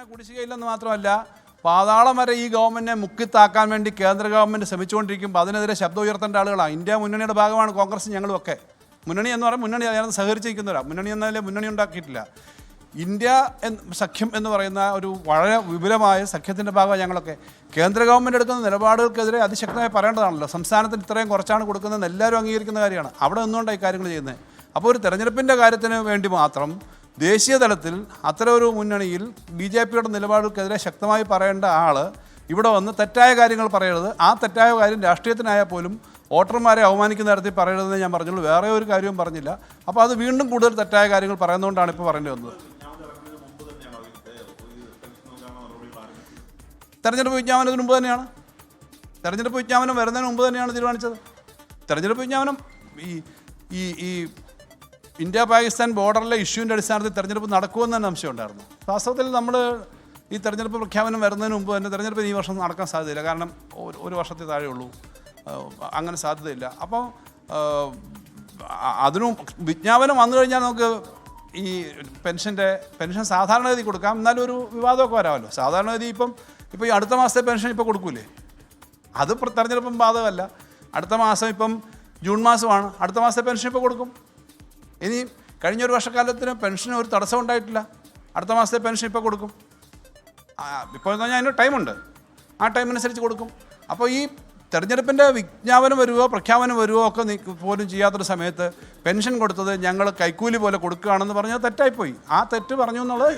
അങ്ങനെ കുടിശ്ശികയില്ലെന്ന് മാത്രമല്ല പാതാളം വരെ ഈ ഗവൺമെന്റിനെ മുക്കിത്താക്കാൻ വേണ്ടി കേന്ദ്ര ഗവൺമെന്റ് ശ്രമിച്ചുകൊണ്ടിരിക്കുമ്പോൾ അതിനെതിരെ ശബ്ദം ഉയർത്തേണ്ട ആളുകളാണ് ഇന്ത്യ മുന്നണിയുടെ ഭാഗമാണ് കോൺഗ്രസ് ഞങ്ങളും ഒക്കെ മുന്നണി എന്ന് പറയുമ്പോൾ മുന്നണി അതിനകത്ത് സഹകരിച്ചിരിക്കുന്നവരാണ് മുന്നണി എന്നാലേ മുന്നണി ഉണ്ടാക്കിയിട്ടില്ല. ഇന്ത്യ സഖ്യം എന്ന് പറയുന്ന ഒരു വളരെ വിപുലമായ സഖ്യത്തിന്റെ ഭാഗമാണ് ഞങ്ങളൊക്കെ. കേന്ദ്ര ഗവൺമെന്റ് എടുക്കുന്ന നിലപാടുകൾക്കെതിരെ അതിശക്തമായി പറയേണ്ടതാണല്ലോ. സംസ്ഥാനത്തിന് ഇത്രയും കുറച്ചാണ് കൊടുക്കുന്നതെന്ന് എല്ലാവരും അംഗീകരിക്കുന്ന കാര്യമാണ്. അവിടെ നിന്നുകൊണ്ടാണ് ഈ കാര്യങ്ങൾ ചെയ്യുന്നത് അപ്പോൾ ഒരു തെരഞ്ഞെടുപ്പിന്റെ കാര്യത്തിന് വേണ്ടി മാത്രം ദേശീയ തലത്തിൽ അത്തരമൊരു മുന്നണിയിൽ ബി ജെ പിയുടെ നിലപാടുകൾക്കെതിരെ ശക്തമായി പറയേണ്ട ആൾ ഇവിടെ വന്ന് തെറ്റായ കാര്യങ്ങൾ പറയരുത്. ആ തെറ്റായ കാര്യം രാഷ്ട്രീയത്തിനായാൽ പോലും വോട്ടർമാരെ അവമാനിക്കുന്ന തരത്തിൽ പറയരുതെന്ന് ഞാൻ പറഞ്ഞുള്ളൂ. വേറെ ഒരു കാര്യവും പറഞ്ഞില്ല. അപ്പോൾ അത് വീണ്ടും കൂടുതൽ തെറ്റായ കാര്യങ്ങൾ പറയുന്നതുകൊണ്ടാണ് ഇപ്പോൾ പറയേണ്ടി വന്നത്. തെരഞ്ഞെടുപ്പ് വിജ്ഞാപനത്തിന് മുമ്പ് തന്നെയാണ്. തെരഞ്ഞെടുപ്പ് വിജ്ഞാപനം വരുന്നതിന് മുമ്പ് തന്നെയാണ് തീരുമാനിച്ചത്. തെരഞ്ഞെടുപ്പ് വിജ്ഞാപനം ഈ ഈ ഈ ഇന്ത്യ പാകിസ്ഥാൻ ബോർഡറിലെ ഇഷ്യൂവിന്റെ അടിസ്ഥാനത്തിൽ തെരഞ്ഞെടുപ്പ് നടക്കുമെന്ന് തന്നെ സംശയം ഉണ്ടായിരുന്നു വാസ്തവത്തിൽ നമ്മൾ ഈ തെരഞ്ഞെടുപ്പ് പ്രഖ്യാപനം വരുന്നതിന് മുമ്പ് തന്നെ തെരഞ്ഞെടുപ്പ് ഈ വർഷം നടക്കാൻ സാധ്യതയില്ല. കാരണം ഒരു വർഷത്തെ താഴെ ഉള്ളൂ. അങ്ങനെ സാധ്യതയില്ല. അപ്പം അതിനും വിജ്ഞാപനം വന്നു കഴിഞ്ഞാൽ നമുക്ക് ഈ പെൻഷന്റെ പെൻഷൻ സാധാരണഗതി കൊടുക്കാം. എന്നാലും ഒരു വിവാദമൊക്കെ വരാമല്ലോ. സാധാരണഗതി ഇപ്പം ഇപ്പോൾ ഈ അടുത്ത മാസത്തെ പെൻഷൻ ഇപ്പോൾ കൊടുക്കൂലേ? അത് തെരഞ്ഞെടുപ്പും ബാധകമല്ല. അടുത്ത മാസം ഇപ്പം ജൂൺ മാസമാണ്. അടുത്ത മാസത്തെ പെൻഷൻ ഇപ്പോൾ കൊടുക്കും. ഇനി കഴിഞ്ഞ ഒരു വർഷക്കാലത്തിന് പെൻഷന് ഒരു തടസ്സം ഉണ്ടായിട്ടില്ല. അടുത്ത മാസത്തെ പെൻഷൻ ഇപ്പോൾ കൊടുക്കും. ഇപ്പോൾ എന്ന് പറഞ്ഞാൽ അതിന് ടൈമുണ്ട്. ആ ടൈമനുസരിച്ച് കൊടുക്കും. അപ്പോൾ ഈ തെരഞ്ഞെടുപ്പിന്റെ വിജ്ഞാപനം വരുവോ പ്രഖ്യാപനം വരുവോ ഒക്കെ പോലും ചെയ്യാത്തൊരു സമയത്ത് പെൻഷൻ കൊടുത്തത് ഞങ്ങൾ കൈക്കൂലി പോലെ കൊടുക്കുകയാണെന്ന് പറഞ്ഞാൽ തെറ്റായിപ്പോയി. ആ തെറ്റ് പറഞ്ഞു എന്നുള്ളത്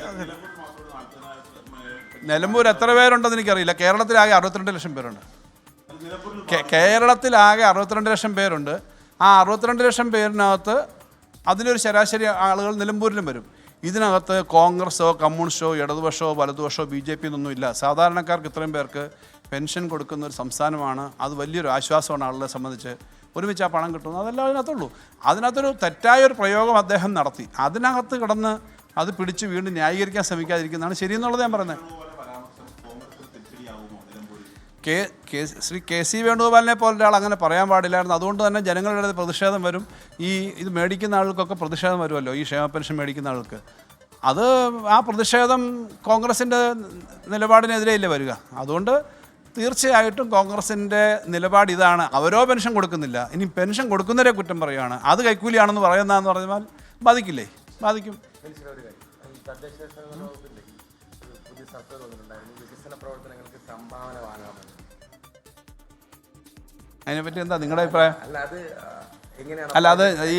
നിലമ്പൂർ എത്ര പേരുണ്ടെന്ന് എനിക്കറിയില്ല. കേരളത്തിലാകെ അറുപത്തിരണ്ട് ലക്ഷം പേരുണ്ട്. കേരളത്തിലാകെ അറുപത്തിരണ്ട് ലക്ഷം പേരുണ്ട്. ആ അറുപത്തിരണ്ട് ലക്ഷം പേരിനകത്ത് അതിലൊരു ശരാശരി ആളുകൾ നിലമ്പൂരിലും വരും. ഇതിനകത്ത് കോൺഗ്രസോ കമ്മ്യൂണിസ്റ്റോ ഇടതുപക്ഷമോ വലതുപക്ഷമോ ബി ജെ പി എന്നൊന്നും ഇല്ല. സാധാരണക്കാർക്ക് ഇത്രയും പേർക്ക് പെൻഷൻ കൊടുക്കുന്ന ഒരു സംസ്ഥാനമാണ്. അത് വലിയൊരു ആശ്വാസമാണ് ആളുകളെ സംബന്ധിച്ച്. ഒരുമിച്ച് ആ പണം കിട്ടുന്നു അതെല്ലാം അതിനകത്തുള്ളൂ. അതിനകത്തൊരു തെറ്റായ ഒരു പ്രയോഗം അദ്ദേഹം നടത്തി. അതിനകത്ത് കിടന്ന് അത് പിടിച്ച് വീണ്ടും ന്യായീകരിക്കാൻ ശ്രമിക്കാതിരിക്കുന്നതാണ് ശരിയെന്നുള്ളത് ഞാൻ പറയുന്നത്. K K Shri K C വേണുഗോപാലിനെ പോലെ ഒരാൾ അങ്ങനെ പറയാൻ പാടില്ലായിരുന്നു. അതുകൊണ്ട് തന്നെ ജനങ്ങളുടെ അടുത്ത് പ്രതിഷേധം വരും. ഈ ഇത് മേടിക്കുന്ന ആൾക്കൊക്കെ പ്രതിഷേധം വരുമല്ലോ ഈ ക്ഷേമ പെൻഷൻ മേടിക്കുന്ന ആൾക്ക്. അത് ആ പ്രതിഷേധം കോൺഗ്രസിന്റെ നിലപാടിനെതിരെയല്ലേ വരിക? അതുകൊണ്ട് തീർച്ചയായിട്ടും കോൺഗ്രസിന്റെ നിലപാട് ഇതാണ്. അവരോ പെൻഷൻ കൊടുക്കുന്നില്ല. ഇനി പെൻഷൻ കൊടുക്കുന്നവരെ കുറ്റം പറയുകയാണ്. അത് കൈക്കൂലിയാണെന്ന് പറയുന്നതെന്ന് പറഞ്ഞാൽ ബാധിക്കില്ലേ? ബാധിക്കും. പുതിയ സർക്കാർ വന്നിട്ടുണ്ടായിരുന്നു. വികസന പ്രവർത്തനങ്ങൾക്ക് സംഭാവന വാങ്ങാമെന്ന് അതിനെപ്പറ്റി എന്താ നിങ്ങളുടെ അഭിപ്രായം? അല്ല അത് എങ്ങനെയാണ്? അല്ല അത് ഈ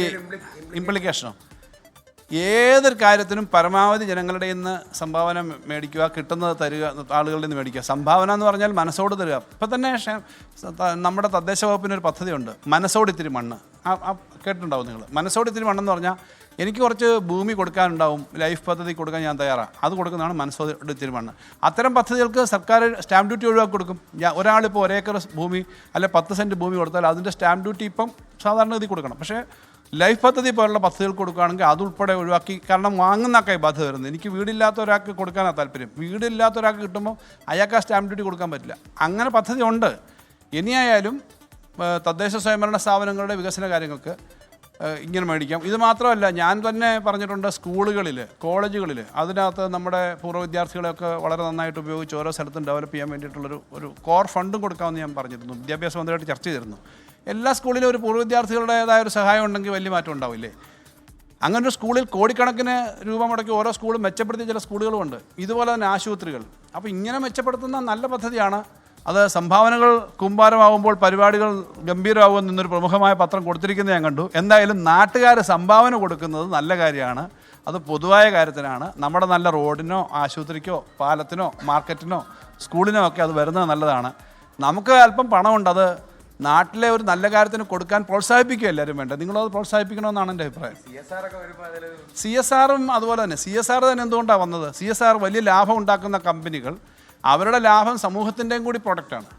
ഇംപ്ലിക്കേഷനോ ഏതൊരു കാര്യത്തിനും പരമാവധി ജനങ്ങളുടെ നിന്ന് സംഭാവന മേടിക്കുക കിട്ടുന്നത് തരിക ആളുകളുടെ നിന്ന് മേടിക്കുക. സംഭാവന എന്ന് പറഞ്ഞാൽ മനസ്സോട് തരിക. ഇപ്പം തന്നെ നമ്മുടെ തദ്ദേശ വകുപ്പിനൊരു പദ്ധതിയുണ്ട്. മനസ്സോട് ഇത്തിരി മണ്ണ്. കേട്ടിട്ടുണ്ടാവും നിങ്ങൾ. മനസ്സോട് ഇത്തിരി വേണമെന്ന് പറഞ്ഞാൽ എനിക്ക് കുറച്ച് ഭൂമി കൊടുക്കാനുണ്ടാവും ലൈഫ് പദ്ധതി കൊടുക്കാൻ ഞാൻ തയ്യാറാണ് അത് കൊടുക്കുന്നതാണ് മനസ്സോട് ഇത്തിരി മണ്ണ് അത്തരം പദ്ധതികൾക്ക് സർക്കാർ സ്റ്റാമ്പ് ഡ്യൂട്ടി ഒഴിവാക്കി കൊടുക്കും. ഒരാളിപ്പോൾ ഒരേക്കർ ഭൂമി അല്ലെ പത്ത് സെന്റ് ഭൂമി കൊടുത്താൽ അതിന്റെ സ്റ്റാമ്പ് ഡ്യൂട്ടി ഇപ്പം സാധാരണഗതി കൊടുക്കണം. പക്ഷേ ലൈഫ് പദ്ധതി പോലുള്ള പദ്ധതികൾ കൊടുക്കുകയാണെങ്കിൽ അതുൾപ്പെടെ ഒഴിവാക്കി കാരണം വാങ്ങുന്നൊക്കെ ബാധ്യത വരുന്നത്. എനിക്ക് വീടില്ലാത്ത ഒരാൾക്ക് കൊടുക്കാനാണ് താല്പര്യം. വീടില്ലാത്ത ഒരാൾക്ക് കിട്ടുമ്പോൾ അയാൾക്ക് ആ സ്റ്റാമ്പ് ഡ്യൂട്ടി കൊടുക്കാൻ പറ്റില്ല. അങ്ങനെ പദ്ധതി ഉണ്ട്. ഇനിയായാലും തദ്ദേശ സ്വയംഭരണ സ്ഥാപനങ്ങളുടെ വികസന കാര്യങ്ങൾക്ക് ഇങ്ങനെ മേടിക്കാം. ഇത് മാത്രമല്ല ഞാൻ തന്നെ പറഞ്ഞിട്ടുണ്ട് സ്കൂളുകളിൽ കോളേജുകളിൽ അതിനകത്ത് നമ്മുടെ പൂർവ വിദ്യാർത്ഥികളെയൊക്കെ വളരെ നന്നായിട്ട് ഉപയോഗിച്ച് ഓരോ സ്ഥലത്തും ഡെവലപ്പ് ചെയ്യാൻ വേണ്ടിയിട്ടുള്ളൊരു ഒരു കോർ ഫണ്ടും കൊടുക്കാമെന്ന് ഞാൻ പറഞ്ഞിരുന്നു. വിദ്യാഭ്യാസ മന്ത്രിയായിട്ട് ചർച്ച ചെയ്തിരുന്നു. എല്ലാ സ്കൂളിലും ഒരു പൂർവ വിദ്യാർത്ഥികളുടേതായ ഒരു സഹായം ഉണ്ടെങ്കിൽ വലിയ മാറ്റം ഉണ്ടാവില്ലേ? അങ്ങനെ ഒരു സ്കൂളിൽ കോടിക്കണക്കിന് രൂപ മുടക്കി ഓരോ സ്കൂളും മെച്ചപ്പെടുത്തിയ ചില സ്കൂളുകളുമുണ്ട് ഇതുപോലെ തന്നെ ആശുപത്രികൾ. അപ്പോൾ ഇങ്ങനെ മെച്ചപ്പെടുത്തുന്ന നല്ല പദ്ധതിയാണ് അത് സംഭാവനകൾ കുമ്പാരമാകുമ്പോൾ പരിപാടികൾ ഗംഭീരമാകുമെന്ന് ഇന്നൊരു പ്രമുഖമായ പത്രം കൊടുത്തിരിക്കുന്നത് ഞാൻ കണ്ടു. എന്തായാലും നാട്ടുകാർ സംഭാവന കൊടുക്കുന്നത് നല്ല കാര്യമാണ്. അത് പൊതുവായ കാര്യത്തിനാണ്. നമ്മുടെ നല്ല റോഡിനോ ആശുപത്രിക്കോ പാലത്തിനോ മാർക്കറ്റിനോ സ്കൂളിനോ ഒക്കെ അത് വരുന്നത് നല്ലതാണ്. നമുക്ക് അല്പം പണമുണ്ട്. അത് നാട്ടിലെ ഒരു നല്ല കാര്യത്തിന് കൊടുക്കാൻ പ്രോത്സാഹിപ്പിക്കുക എല്ലാവരും വേണ്ട? നിങ്ങളത് പ്രോത്സാഹിപ്പിക്കണമെന്നാണ് എന്റെ അഭിപ്രായം. സി എസ് ആറും അതുപോലെ തന്നെ. സി എസ് ആർ തന്നെ എന്തുകൊണ്ടാണ് വന്നത്? സി എസ് ആർ വലിയ ലാഭം ഉണ്ടാക്കുന്ന കമ്പനികൾ അവരുടെ ലാഭം സമൂഹത്തിന്റെയും കൂടി പ്രൊഡക്റ്റാണ്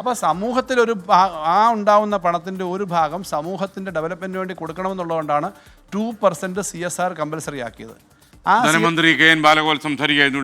അപ്പോൾ സമൂഹത്തിലൊരു ആ ഉണ്ടാവുന്ന പണത്തിന്റെ ഒരു ഭാഗം സമൂഹത്തിന്റെ ഡെവലപ്മെന്റിന് വേണ്ടി കൊടുക്കണമെന്നുള്ളതുകൊണ്ടാണ് two percent C S R compulsory ആക്കിയത്. ധനമന്ത്രി കെ എൻ ബാലഗോപാൽ സംസാരിക്കുകയായിരുന്നു.